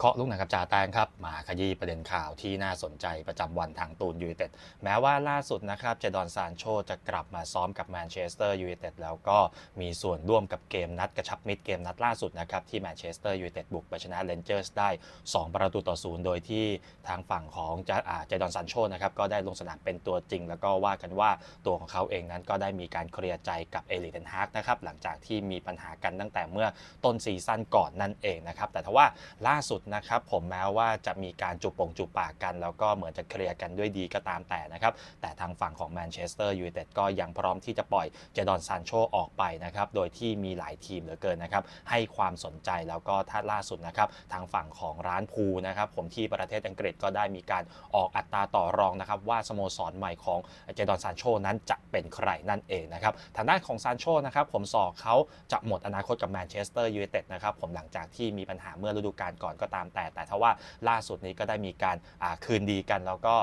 เคาะลูกหนังกับจ่าแตงครับมาขยี้ประเด็นข่าวที่น่าสนใจประจำวันทางตูนยูไนเต็ดแม้ว่าล่าสุดนะครับเจดอนซานโชจะกลับมาซ้อมกับแมนเชสเตอร์ยูไนเต็ดแล้วก็มีส่วนร่วมกับเกมนัดกระชับมิตรเกมนัดล่าสุดนะครับที่แมนเชสเตอร์ยูไนเต็ดบุกไปชนะเลนเจอร์สได้ 2 ประตูต่อศูนย์โดยที่ทางฝั่งของเจอ่าเจดอนซานโชนะครับก็ได้ลงสนามเป็นตัวจริง แล้วก็ว่ากันว่าตัวของเขาเองนั้นก็ได้มีการเคลียร์ใจกับเอลิเทนฮากนะครับหลังจากที่มีปัญหากันตั้งแต่เมื่อต้นซีซั่นก่อนนั่นเองนะครับแต่ทว่าล่าสุดนะครับผมแม้ว่าจะมีการจูบปงจูบปากกัน แล้วก็เหมือนจะเคลียร์กันด้วยดีก็ตามแต่นะครับ แต่ทางฝั่งของแมนเชสเตอร์ยูไนเต็ดก็ยังพร้อมที่จะปล่อยเจดอนซานโชออกไปนะครับ โดยที่มีหลายทีมเหลือเกินนะครับ ให้ความสนใจแล้วก็ถ้าล่าสุดนะครับ ทางฝั่งของร้านพูนะครับผมที่ประเทศอังกฤษก็ได้มีการออกอัตราต่อรองนะครับว่าสโมสรใหม่ของเจดอนซานโชนั้นจะเป็นใครนั่นเองนะครับทางด้านของซานโชนะครับผมสอกเขาจะหมดอนาคตกับแมนเชสเตอร์ยูไนเต็ดนะครับผมหลังจากที่มีปัญหาเมื่อฤดูกาลก่อนก็ตามแต่ แต่ทว่าล่าสุดนี้ก็ได้มีการคืนดีกันแล้วก็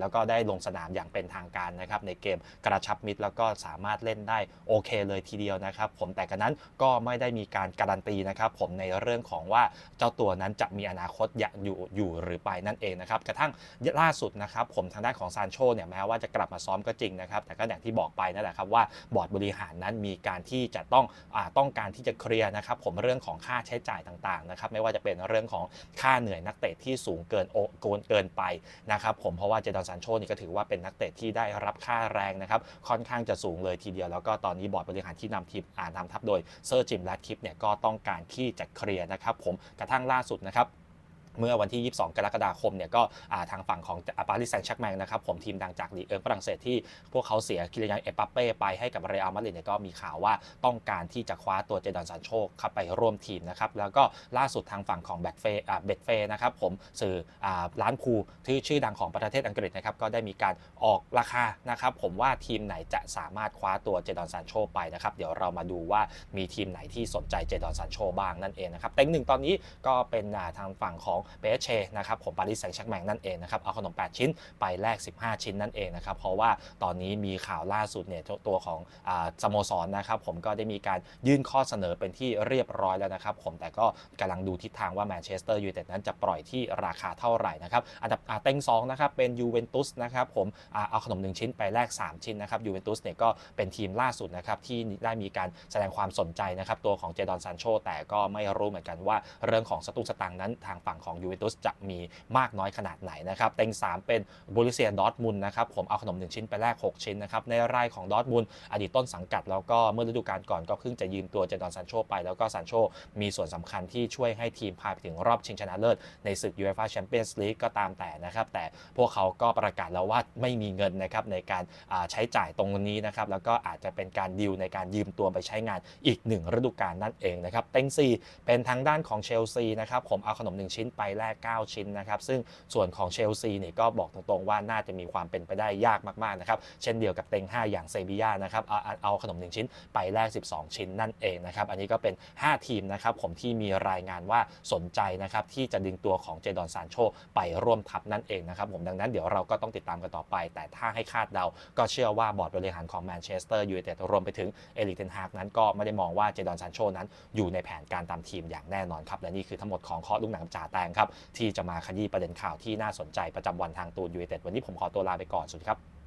แล้วก็ได้ลงสนามอย่างเป็นทางการนะครับในเกมกระชับมิตรแล้วก็สามารถเล่นได้โอเคเลยทีเดียวนะครับ ผมแต่กันนั้นก็ไม่ได้มีการการันตีนะครับผมในเรื่องของว่าเจ้าตัวนั้นจะมีอนาคตอยู่อยู่หรือไปนั่นเองนะครับกระทั่งล่าสุดนะครับผมทางด้านของซานโชเนี่ยแม้ว่าจะกลับมาซ้อมก็จริงนะครับ แต่ก็อย่างที่บอกไปนั่นแหละครับว่าบอร์ดบริหารนั้นมีการที่จะต้องอต้องการที่จะเคลียร์นะครับผมเรื่องของค่าใช้จ่ายต่างๆนะครับไม่ว่าจะเป็นเรื่องของค่าเหนื่อยนักเตะที่สูงเกินโอเกินเกินไปนะครับผมเพราะว่าเจดอนซานโชนี่ก็ถือว่าเป็นนักเตะที่ได้รับค่าแรงนะครับค่อนข้างจะสูงเลยทีเดียว แล้วก็ตอนนี้บอร์ดบริหารที่นำทีมอ่านำทัพโดยเซอร์จิมแรดคลิปเนี่ยก็ต้องการที่จะเคลียร์นะครับผมกระทั่งล่าสุดนะครับ เมื่อวันที่ 22 กรกฎาคมเนี่ยก็ทางฝั่งของปารีสแซงต์แชร์กแมงนะครับผมทีมดังจากลีเอิงฝรั่งเศสที่พวกเขาเสียคิริยันเอปัปเป้ไปให้กับเรอัลมาดริดเนี่ยก็มีข่าวว่าต้องการที่จะคว้าตัวเจดอนซานโชเข้าไปร่วมทีมนะครับแล้วก็ล่าสุดทางฝั่งของแบ็กเฟ่เบดเฟนะครับผมสื่ออร้านพูที่ชื่อดังของประเทศอังกฤษนะครับก็ได้มีการออกราคานะครับผมว่าทีมไหนจะสามารถคว้าตัวเจดอนซานโชไปนะครับเดี๋ยวเรามาดูว่ามีทีมไหนที่สนใจเจดอนซานโชบ้างนั่นเองนะครับเต็งหนึ่งตอนนี้ก็เป็นทางฝั่งของเปเชนะครับผมปารีสแซงต์แชร์กแมงนั่นเองนะครับเอาขนม 8 ชิ้นไปแลก 15 ชิ้นนั่นเองนะครับเพราะว่าตอนนี้มีข่าวล่าสุดเนี่ยตัวของอ่าสโมสรนะครับผมก็ได้มีการยื่นข้อเสนอเป็นที่เรียบร้อยแล้วนะครับผมแต่ก็กำลังดูทิศทางว่าแมนเชสเตอร์ยูไนเต็ดนั้นจะปล่อยที่ราคาเท่าไหร่นะครับอันดับเต็ง2นะครับเป็นยูเวนตุสนะครับผมเอาขนม 1 ชิ้นไปแลก 3 ชิ้นนะครับยูเวนตุสเนี่ยก็เป็นทีมล่าสุดนะครับที่ได้มีการแสดงความสนใจนะครับตัวของเจดอนซานโชแต่ก็ไม่รู้เหมือนกันว่าเรื่องของสตุ้งสตังนั้นทางฝั่งของยูเวนตุสจะมีมากน้อยขนาดไหนนะครับเต็ง 3 เป็นบริเซียดอร์ทมุนนะครับผมเอาขนม 1 ชิ้นไปแลก 6 ชิ้นนะครับในรายของดอร์ทมุนอดีตต้นสังกัดแล้วก็เมื่อฤดูกาลก่อนก็เพิ่งจะยืมตัวเจดอนซานโชไป แล้วก็ซานโชมีส่วนสำคัญที่ช่วยให้ทีมพาไปถึงรอบชิงชนะเลิศในศึกยูเอฟ่าแชมเปี้ยนส์ลีกก็ตามแต่นะครับแต่พวกเขาก็ประกาศแล้วว่าไม่มีเงินนะครับในการใช้จ่ายตรงนี้นะครับแล้วก็อาจจะเป็นการดีลในการยืมตัวไปใช้งานอีกหนึ่งฤดูกาลนั่นเองนะครับเต็ง4เป็นทางด้านของเชลซีนะครับผมเอาขนม 1 ชิ้นไปไปแลก9 ชิ้นนะครับซึ่งส่วนของเชลซีเนี่ยก็บอกตรงๆว่าน่าจะมีความเป็นไปได้ยากมากๆนะครับเช่นเดียวกับเต็ง 5 อย่างเซบียานะครับเอาเอาขนม 1 ชิ้นไปแลก 12 ชิ้นนั่นเองนะครับอันนี้ก็เป็น 5 ทีมนะครับผมที่มีรายงานว่าสนใจนะครับที่จะดึงตัวของเจดอนซานโชไปร่วมทัพนั่นเองนะครับผมดังนั้นเดี๋ยวเราก็ต้องติดตามกันต่อไป แต่ถ้าให้คาดเดา ก็เชื่อว่าบอร์ดบริหารของแมนเชสเตอร์ยูไนเต็ดรวมไปถึงเอลิกเทนฮากนั้นก็ไม่ได้มองว่าเจดอนซานโชนั้นอยู่ในแผนการตามทีมอย่างแน่นอนครับและนี่คือทั้งหมดของข้อลูกหนังจ่าแตงครับที่จะมาขยี้ประเด็นข่าวที่น่าสนใจประจำวันทางตูนยูไนเต็ดวันนี้ผมขอตัวลาไปก่อนสวัสดีครับ